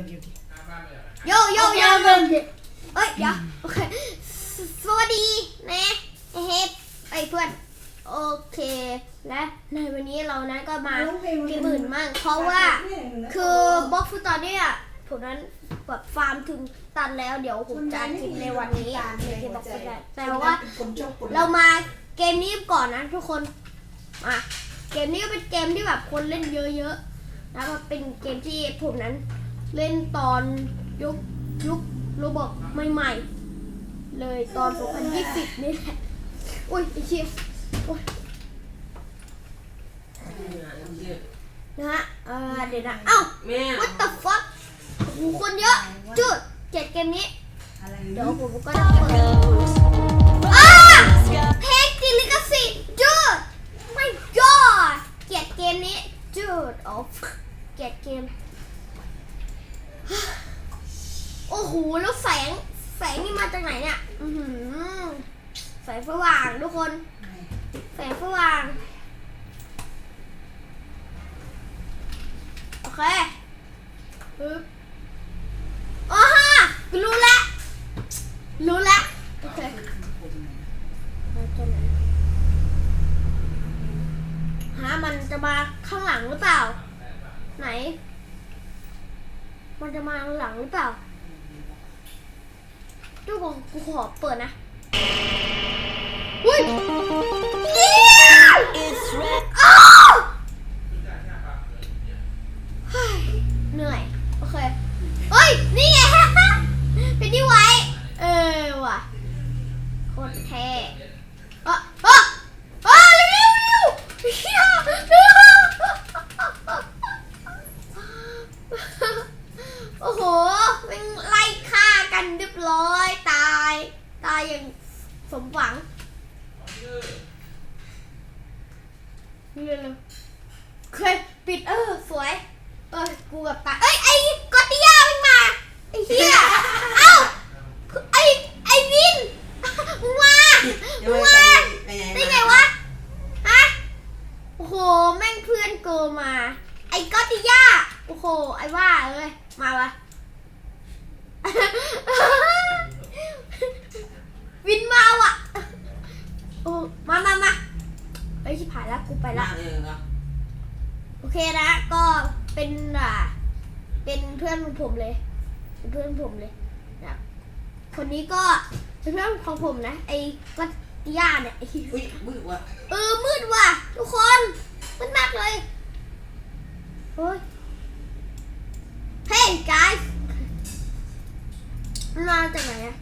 โอเคโอเคโยโยโยโยเอ้ยเดี๋ยวโอเคสสวัสดีนะเฮ้ไอ้เพื่อนโอเค และในวันนี้เรานั้นก็มาเกมอื่นมั่งเพราะว่าคือบล็อกฟุตตอนเนี้ยผมนั้นแบบฟาร์มถึงตันแล้วเดี๋ยวผมจะคลิปในวันนี้ในเกมบล็อกฟุตได้แต่ว่าคนชอบคนเรามาเกมนี้ก่อนนะทุกคนมาเกมนี้ก็เป็นเกมที่แบบคนเล่นเยอะๆแล้วก็เป็นเกมที่ผมนั้น เล่นตอนยุคยุคโรบอกใหม่ๆ เลยตอน 2020 นี่แหละอุ้ยไอ้เชี่ยโอ้ยนะฮะเออเดี๋ยวนะ เอ้า แม่ what the fuck โอ้โหคนเยอะจุดเจ็ดเกมนี้อะไรเดี๋ยวผมก็จะเปิดอ้าเพลงติดลิขสิทธิ์จุดไม่ god เกลียดเกมนี้จุดโอ้เกลียดเกม โอ้โห แล้วแสง แสงนี่มาจากไหนเนี่ย อือหือแสงสว่างทุกคน แสงสว่าง โอเคปึ๊บอ๋อฮะรู้แล้ว รู้แล้ว โอเค มาจากไหนฮะมันจะมาข้างหลังหรือเปล่า ไหน มันจะมาหลังหรือเปล่าทุกคนกูขอเปิดนะอุ้ยเนี้ยอ๋อเฮ้ยเหนื่อย โอเค เฮ้ย นี่ไง เป็นที่ไว้ เออว่ะโคตรเท่เออเออเออเร็วเร็วเร็วเฮียเร็วโอ้โหแมันไล่ฆ่ากันเรียบร้อย ตาย ตายอย่างสมหวัง เร็วเร็วเคยปิดเออสวยเออกูกับตาเอ้ยไอ้กอติยามึงมาไอ้เหี้ยเอ้าไอ้ไอ้วินมึงมามึงมาได้ไงวะฮะโอ้โหแม่งเพื่อนโกมา ไอ้กอติยาโอ้โหไอ้ว่าเอ้ยมาวะ วินมาว่ะ โอ้มามามาเอ้ยชิบหายแล้ว กูไปละ เออครับโอเคนะก็เป็นอ่าเป็นเพื่อนของผมเลย เป็นเพื่อนผมเลยนะคนนี้ก็เป็นเพื่อนของผมนะ ไอ้กัตติยาเนี่ยไอ้อุ้ยมืดว่ะเออมืดว่ะ ทุกคนมืดมากเลยโอ้ยเฮ้ย guys มันมาจากไหนอะ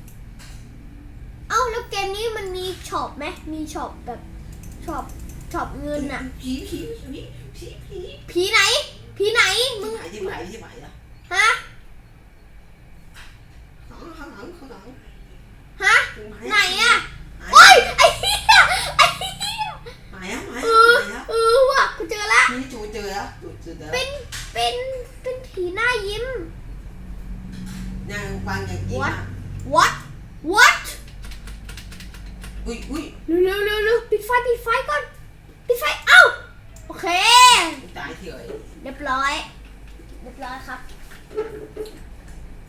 เอ้าแล้วเกมนี้มันมีช็อปไหมมีช็อปแบบช็อป ช็อปเงินอะผีผีผีผีผีผีไหน ผีไหน มึง หายที่หายที่หายอะฮะ ข้างข้างหลังข้างหลังฮะ ไหนอะโอ้ย ไอ้เหี้ย ไอ้เหี้ย หายอะหายเออะอหายอะเออว่ะกูเจอละนี่จูเจอแล้วจูเจอแล้ว เป็น เป็น เป็นผีหน้ายิ้ม ยังวางอย่างนี้ What? อะ what what อุ้ยอุ้ย เร็วเร็วเร็วเร็วปิดไฟปิดไฟก่อน ปิดไฟ เอ้า โอเค ตายเถอะ เรียบร้อย เรียบร้อยครับ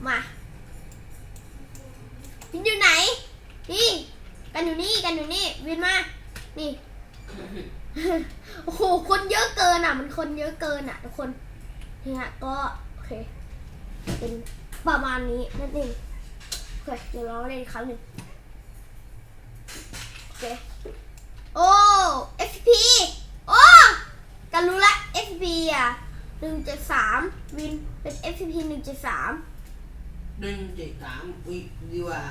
มาวินอยู่ไหน นี่ กั นอยู่นี่กันอยู่นี่วินมา นี่ โอ้โห คนเยอะเกินอะ มันคนเยอะเกินอะทุกคน นี่ฮะ ก็โอเค เป็นประมาณนี้นั่นเองโอเคเดี๋ยวลองเล่นอีกครั้งหนึ่งโอเค โอ้ FP โอ้กันรู้ละ FP อะหนึ่งเจ็ดสามวินเป็น FP หนึ่งเจ็ดสาม หนึ่งเจ็ดสามอุ้ยดีว่า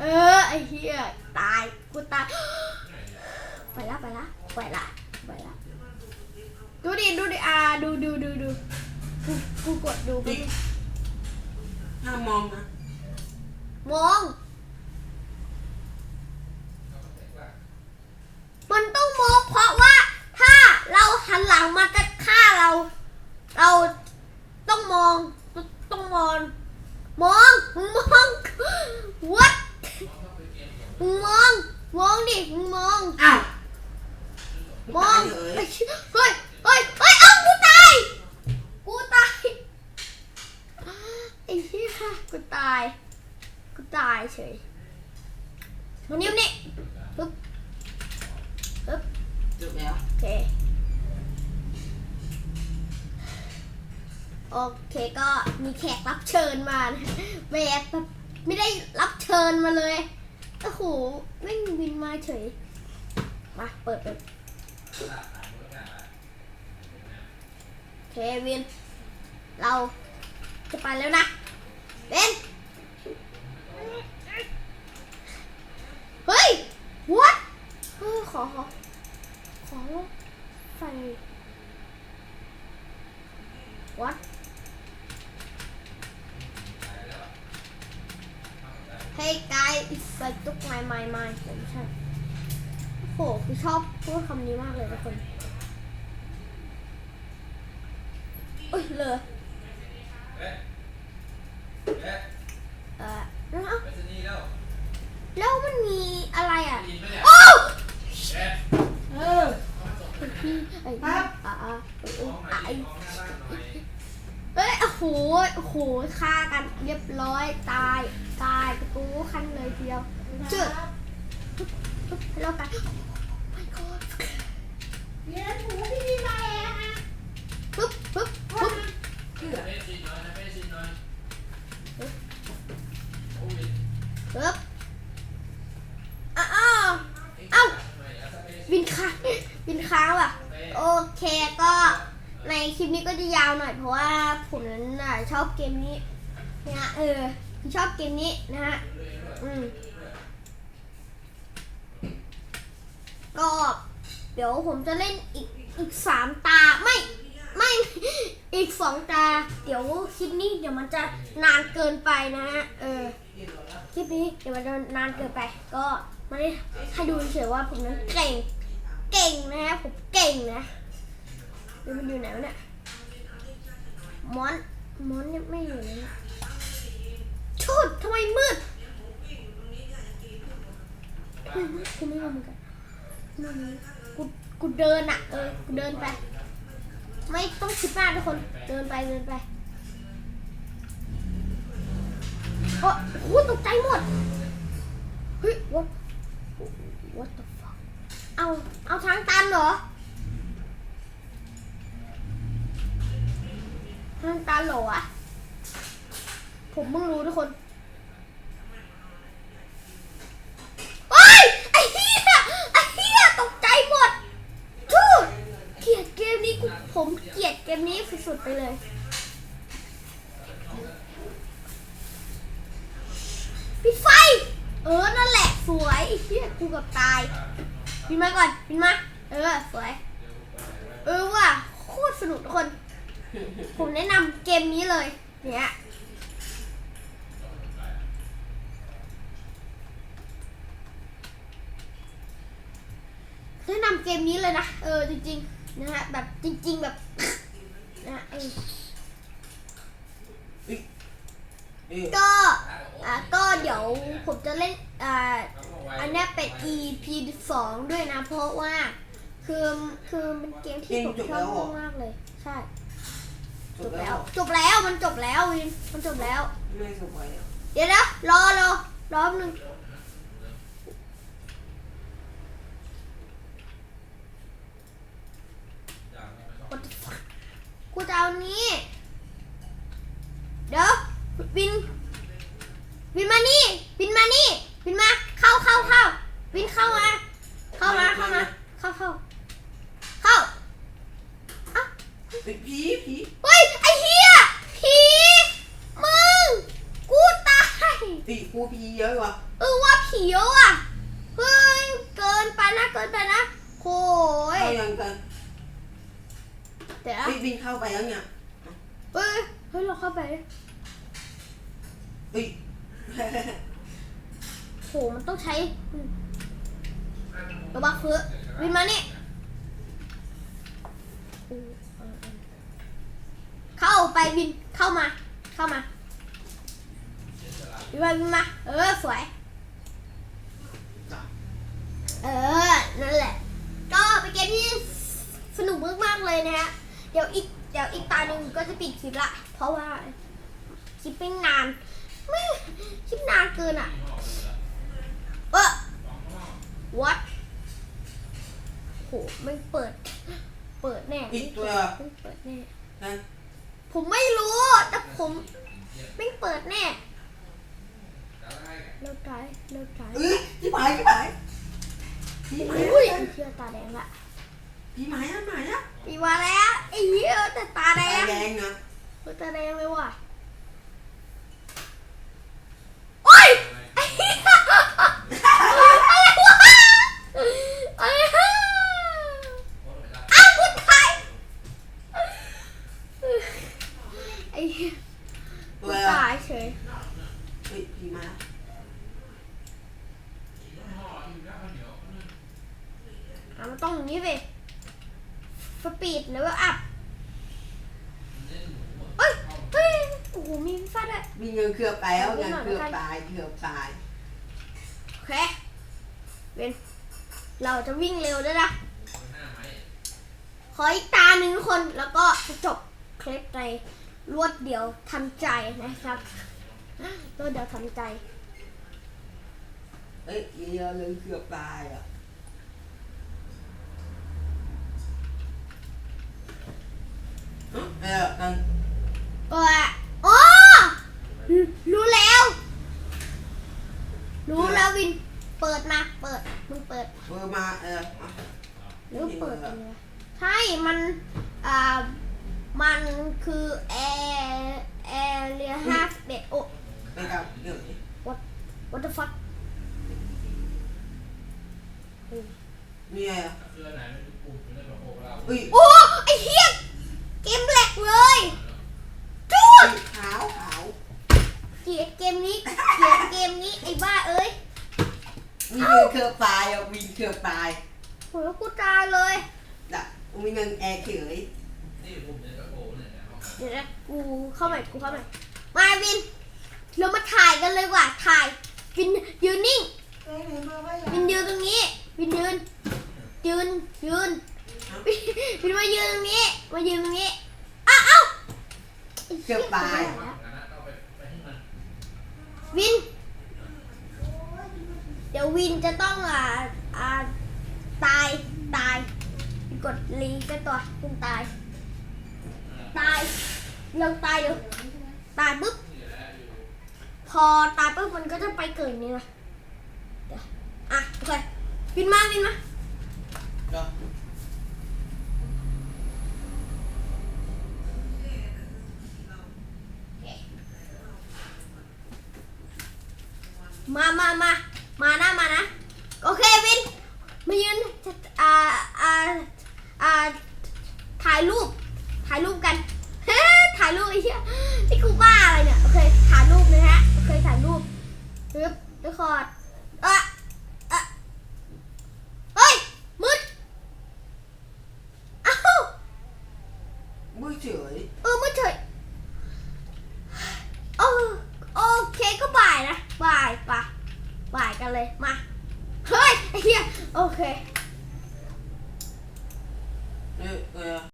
เออไอ้เหี้ยตายกูตายไปละไปละไปละไปละดูดิดูดิอ่าดูดูดูดูกูกูกดดูกูอุ้ยห้ามมองนะมอง มันต้องมองเพราะว่า ถ้าเราหันหลังมาจะฆ่าเรา เราต้องมอง ต้องมอง มองมึงมอง what มึงมอง มองดิ มึงมอง อ้าว มอง ตาย เฮ้ เฮ้ ย ย เฮ้ยเฮ้ยเฮ้ยเอ้ากูตาย กูตาย ไอ้ กูตาย กูตายเฉยวันนี้วันนี้ปึ๊บปึ๊บ ล้วโอเค โอเคก็มีแขกรับเชิญมานะแบบแบบไม่ได้รับเชิญมาเลย โอ้โหไม่งบินมาเฉย มาเปิดเปิดโอเควิน เราจะไปแล้วนะเบนเฮ้ย what เออขอขอ ขอใส่ what เฮ้ยกายไปตุก ไม้ไม้ไม้ไม่ใช่โอ้โหคือชอบพูดคำนี้มากเลยทุกคนเอ้ยเลยเอ๊ะเอ๊ะเออแล้วแล้วมันมีอะไรอะโอ้เออพี่ไอ้อ่าอ่าเออเอมอองหน่อะอยไอ้ดิมองหน้าบ้านหน่อยเอ้ยโอ้โหโอ้โหฆ่ากันเรียบร้อยตายตายประตูขั้นเลยเดียวเจืด ปึ๊บปึ๊บแล้วกัน my god เย็นหัวพี่พี่มาแล้วฮะปึ๊บปึ๊บปึ๊บเชื่อเฟซชินหน่อยนะเฟซชินหน่อยโอ้ยปึ๊บอ้าวอ้าวเอ้าบินค้างบินค้างว่ะ โอเคก็ในคลิปนี้ก็จะยาวหน่อยเพราะว่าผมนั้นชอบเกมนี้นะเออชอบเกมนี้นะฮะอืม ก็ เดี๋ยวผมจะเล่นอีกอีกสามตาไม่ไม่อีกสองตา เดี๋ยวคลิปนี้เดี๋ยวมันจะนานเกินไปนะฮะเออคลิปนี้เดี๋ยวมันจะนานเกินไป ก็ไมาได้ให้ดูเฉยๆว่าผมนั้นเก่ง เก่งนะฮะผมเก่งนะเดี๋ยวมันอยู่ไหนวะเนี่ยมอนมอนเนี่ยไม่อยู่เลยชุดทำไมมืดอืมกูไม่รู้เหมือนกัน นั่นนี่กูกูเดินอะ เออกูเดินไป ไม่ต้องคิดมากทุกคนเดินไปเดินไปโอ้โหตกใจหมดเฮ้ย what what the fuck เอาเอาทางตันเหรอทางตันเหรอวะผมเพิ่งรู้ทุกคนโอ้ย ไอ้เหี้ย ไอ้เหี้ย ตกใจหมดทูดเกลียดเกมนี้กูผมเกลียดเกมนี้สุดๆไปเลย ปิดไฟ เออ นั่นแหละสวยเหี้ยกูกับตายบินมาก่อนบินมา เออ สวย เออว่ะโคตรสนุกทุกคน ผมแนะนำเกมนี้เลย เนี่ยแนะนำเกมนี้เลยนะ เออจริงๆนะฮะแบบจริง ๆ แบบ นะฮะเออเออก็ อ่าก็เดี๋ยวผมจะเล่น อ่า อันเนี้ยเป็น EP สองด้วยนะ เพราะว่า คือคือมันเกมที่ผมชอบมากๆเลย ใช่จจบบแล้แล้ววจบแล้ว มันจบแล้ววิน มันจบแล้วไม่สบายอะเดี๋ยวนะรอรอรอแป๊บนึง What the fuck กูจะเอานี้ เดี๋ยวบิน บินมานี่ บินมานี่ บินมา เข้าเข้าเข้าบินเข้ามา เข้ามาเข้ามา เข้าเข้าเข้าอะเฮ้ยผีผีเฮ้ยไอ้เหี้ยผีมึงกูตาย ผีกูผีเยอะว่ะเออว่าผีเยอะอะเฮ้ยเกินไปนะเกินไปนะโอ้ยเข้ายังกัน เดี๋ยวนะพี่บินเข้าไปยังเนี่ยเฮ้ยเฮ้ยเราเข้าไปเฮ้ยโหมันต้องใช้อืมระบักคือวินมานี่อืมเออเออเข้าไปวินเข้ามา เข้ามาวินมาวินมา เออสวย เออ นั่นแหละ ก็เป็นเกมที่สนุกมากๆ เลยนะฮะ เดี๋ยวอีกเดี๋ยวอีกตาหนึ่งก็จะปิดคลิปละ เพราะว่าคลิปไม่นาน ไม่คลิปนานเกินอะยี่ห้อเลยเหรอเออสองห้อ what โหไม่เปิด เปิดแน่อีกตัว ไม่เปิดแน่นั่นผมไม่รู้ แต่ผมไม่เปิดแน่แล้วให้กันเลิกไกด์เลิกไกด์เอ้ยพี่หมายพี่หมายพี่หมาย อุ้ยเชื่อตาแดงละ พี่หมายอะหมายอะปีมาแล้วไอ้เหี้ยแต่ตาแดตางแดงนะเฮ้ยตาแดงเลยว่ะโอ้ยอะไรอะไรวะอะไรฮะโอ้ยไม่ได้อ้าวคุณไทยไอ้เหี้ยตักูวตายเฉย เฮ้ยพี่มา ยี่ห้ออีกแล้วข้าวเหนียวนั่น อะมันต้องอย่างนี้สิสปีด เลเวลอัพมันเล่นหมูหมดเอ้ยเฮ้ยโอ้โหมีพิซซ่าด้วยมีเงินเกือบไปแล้วเงินเกือบตายเกือบตายโอเคเวนเราจะวิ่งเร็วด้วยนะหน้าไหมขออีกตาหนึ่งทุกคนแล้วก็จะจบคลิปในรวดเดียวทันใจนะครับรวดเดียวทันใจ เอ้ยเยอะเลยเกือบตายอะ เออนั่นก็อ๋อรู้แล้ว รู้แล้ววิน เปิดมา เปิด มึงเปิดเบอร์มาเออหรือเปิดกันเลยใช่ มัน อ่า มันคือแอร์แอร์เรียห้าสิบเอ็ดโอ้ไปกับเรื่องนี้ what the fuck มีอะไรอะเสื้อไหนไม่รู้ปุ่มไม่ได้แบบโอ้เรา อุ้ย โอ้ ไอ้เหี้ย เกมแหลกเลยจูดขาวขาวเกลียดเกมนี้เกลียดเกมนี้ไอ้บ้าเอ้ยมีเงินเกือบตายอะวินเกือบตายโหแล้วกูตายเลยน่ะมีเงินแอร์เฉยนี่ปุ่มเนี่ยแบบโอ้เนี่ยนะเดี๋ยวนะกูเข้าใหม่กูเข้าใหม่มาวิน เรามาถ่ายกันเลยว่ะถ่ายวินยืนนิ่งวินยืนตรงนี้ วินยืนยืนยืน วินวินมายืนตรงนี้ มายืนตรงนี้อ้าวอ้าวไอ้หี้เกือบตายกันนะต้องไปไปให้มันวิน เดี๋ยววินจะต้องอ่าอ่าตายตาย กดรีก็ตัวคุณตาย ตายเร็วตายเร็วตายปุ๊บนี่แหละอยู่พอตายปุ๊บมันก็จะไปเกิดนี่นะเดี๋ยวอะโอเควินมาวินมา ก็ มามามามานะมานะโอเควินมายืนอ่าอ่าอ่าถ่ายรูปถ่ายรูปกัน เฮ้ถ่ายรูปไอ้เหี้ยที่กูบ้าอะไรเนี่ยโอเคถ่ายรูปนะฮะโอเคถ่ายรูปปึ๊บเรคคอร์ดเอะเอะเฮ้ยมืดอ้าว มือ เฉยเออไม่เฉยโอโอเคก็บ่ายนะบ่ายปะบ่ายกันเลยมาเฮ้ยไอ้เหี้ยโอเค